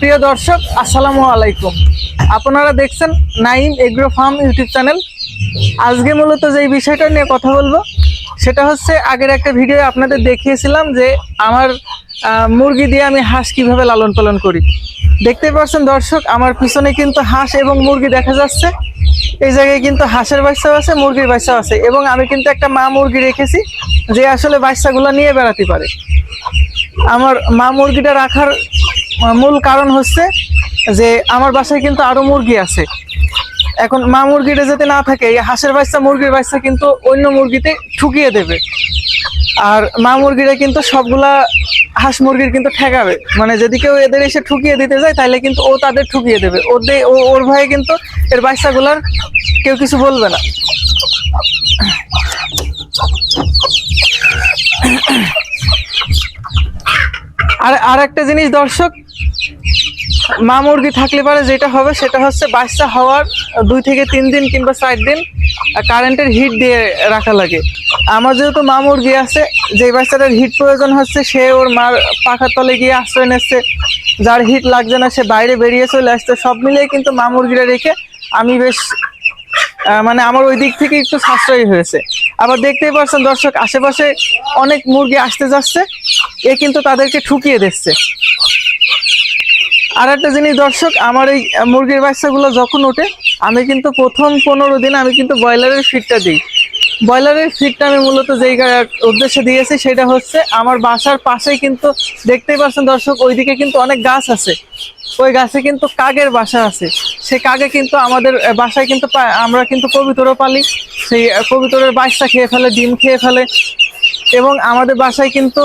প্রিয় দর্শক, আসসালামু আলাইকুম। আপনারা দেখছেন Naim agro farm YouTube channel. আজকে মূলত যেই বিষয়টা নিয়ে কথা বলব, সেটা হচ্ছে আগের একটা ভিডিও আপনাদের দেখিয়েছিলাম যে আমার মুরগি দিয়ে আমি হাঁস কীভাবে লালন পালন করি। দেখতে পাচ্ছেন দর্শক, আমার পিছনে কিন্তু হাঁস এবং মুরগি দেখা যাচ্ছে। এই জায়গায় কিন্তু হাঁসের বাচ্চাও আছে, মুরগির বাচ্চাও আছে এবং আমি কিন্তু একটা মা মুরগি রেখেছি যে আসলে বাচ্চাগুলো নিয়ে বেড়াতে পারে। আমার মা মুরগিটা রাখার মূল কারণ হচ্ছে যে আমার বাসায় কিন্তু আরও মুরগি আছে। এখন মা মুরগিটা যাতে না থাকে, এই হাঁসের বাচ্চা, মুরগির বাচ্চা কিন্তু অন্য মুরগিতে ঠুকিয়ে দেবে। আর মা মুরগিরা কিন্তু সবগুলা হাঁস মুরগির কিন্তু ঠেকাবে। মানে যদি কেউ এদের এসে ঠুকিয়ে দিতে যায়, তাহলে কিন্তু ও তাদের ঠুকিয়ে দেবে। ওদের ওর ভয়ে কিন্তু এর বাচ্চাগুলার কেউ কিছু বলবে না। আর আর একটা জিনিস দর্শক মা মুরগি থাকলে পারে যেটা হবে সেটা হচ্ছে বাচ্চা হওয়ার দুই থেকে তিন দিন কিংবা চার দিন কারেন্টের হিট দিয়ে রাখা লাগে। আমার যেহেতু মা মুরগি আছে, যে বাচ্চাটার হিট প্রয়োজন হচ্ছে, সে ওর মার পাখার তলে গিয়ে আশ্রয় নিচ্ছে। যার হিট লাগছে না, সে বাইরে বেরিয়ে চলে আসছে। সব মিলিয়ে কিন্তু মা মুরগিটা রেখে আমি বেশ মানে আমার ওই দিক থেকে একটু সাশ্রয়ী হয়েছে। আবার দেখতেই পাচ্ছেন দর্শক, আশেপাশে অনেক মুরগি আসতে যাচ্ছে, এ কিন্তু তাদেরকে ঠুকিয়ে দিচ্ছে। আর একটা জিনিস, দর্শক, আমার এই মুরগির বাচ্চাগুলো যখন ওঠে, আমি কিন্তু প্রথম পনেরো দিন আমি কিন্তু ব্রয়লারের ফিডটা দিই। ব্রয়লারের ফিডটা আমি মূলত যেই উদ্দেশ্যে দিয়েছি, সেটা হচ্ছে আমার বাসার পাশেই কিন্তু দেখতেই পাচ্ছেন দর্শক, ওইদিকে কিন্তু অনেক গাছ আছে। ওই গাছে কিন্তু কাকের বাসা আছে। সে কাকে কিন্তু আমাদের বাসায় কিন্তু আমরা কিন্তু কবিতরও পালি। সেই কবিতরের বাচ্চা খেয়ে ফেলে, ডিম খেয়ে ফেলে। এবং আমাদের বাসায় কিন্তু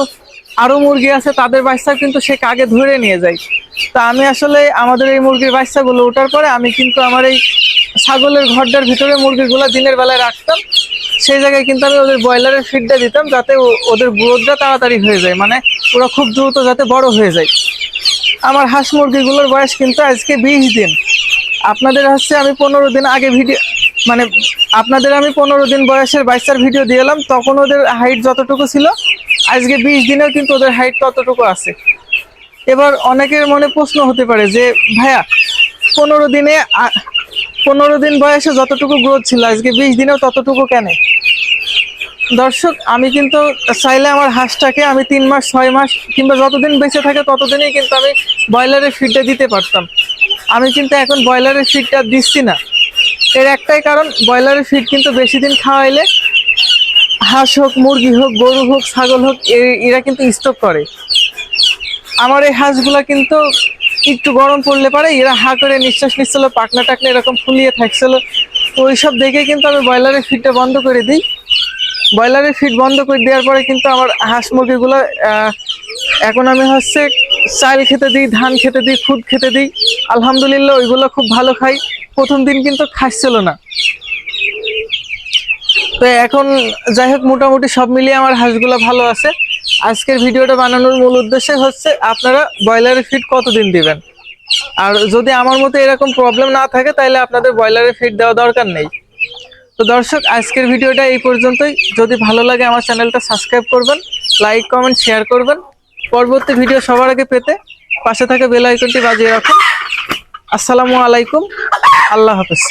আরও মুরগি আছে, তাদের বাচ্চা কিন্তু সে কাকে ধরে নিয়ে যায়। তা আমি আসলে আমাদের এই মুরগির বাচ্চাগুলো ওঠার পরে আমি কিন্তু আমার এই ছাগলের ঘরটার ভিতরে মুরগিগুলো দিনের বেলায় রাখতাম। সেই জায়গায় কিন্তু আমি ওদের ব্রয়লারের ফিডটা দিতাম যাতে ওদের গ্রোথটা তাড়াতাড়ি হয়ে যায় মানে ওরা খুব দ্রুত যাতে বড় হয়ে যায়। আমার হাঁস মুরগিগুলোর বয়স কিন্তু আজকে বিশ দিন। আপনাদের হচ্ছে আমি পনেরো দিন আগে ভিডিও মানে আপনাদের আমি পনেরো দিন বয়সের বাচ্চার ভিডিও দিয়ে এলাম, তখন ওদের হাইট যতটুকু ছিল, আজকে বিশ দিনেও কিন্তু ওদের হাইট ততটুকু আছে। এবার অনেকের মনে প্রশ্ন হতে পারে যে, ভাইয়া, পনেরো দিনে পনেরো দিন বয়সে যতটুকু গ্রোথ ছিল, আজকে বিশ দিনেও ততটুকু কেন? দর্শক, আমি কিন্তু চাইলে আমার হাঁসটাকে আমি তিন মাস, ছয় মাস কিংবা যতদিন বেঁচে থাকে ততদিনই কিন্তু আমি ব্রয়লারের ফিডটা দিতে পারতাম। আমি কিন্তু এখন ব্রয়লারের ফিডটা দিচ্ছি না। এর একটাই কারণ, ব্রয়লারের ফিড কিন্তু বেশি দিন খাওয়াইলে হাঁস হোক, মুরগি হোক, গরু হোক, ছাগল হোক এরা কিন্তু স্টক করে। আমার এই হাঁসগুলা কিন্তু একটু গরম পড়লে পারে এরা হা করে নিঃশ্বাস নিচ্ছিল পাকনা টাকনা এরকম ফুলিয়ে থাকছিল। তো ওইসব দেখে কিন্তু আমি ব্রয়লারের ফিডটা বন্ধ করে দিই। ব্রয়লারের ফিড বন্ধ করে দেওয়ার পরে কিন্তু আমার হাঁস মুরগিগুলো এখন আমি হচ্ছে চাল খেতে দিই, ধান খেতে দিই, খুদ খেতে দিই। আলহামদুলিল্লাহ ওইগুলো খুব ভালো খাই। প্রথম দিন কিন্তু খাচ্ছিল না। তো এখন যাই হোক, মোটামুটি সব মিলিয়ে আমার হাঁসগুলো ভালো আছে। আজকের ভিডিওটা বানানোর মূল উদ্দেশ্য হচ্ছে আপনারা ব্রয়লারের ফিড কতদিন দিবেন? আর যদি আমার মতো এরকম প্রবলেম না থাকে তাহলে আপনাদের ব্রয়লারের ফিড দেওয়া দরকার নেই। তো দর্শক, আজকের ভিডিওটা এই পর্যন্তই। যদি ভালো লাগে আমার চ্যানেলটা সাবস্ক্রাইব করবেন লাইক কমেন্ট শেয়ার করবেন। পরবর্তী ভিডিও সবার আগে পেতে পাশে থাকা বেল আইকনটি বাজিয়ে রাখুন। আসসালামু আলাইকুম। আল্লাহ হাফেজ।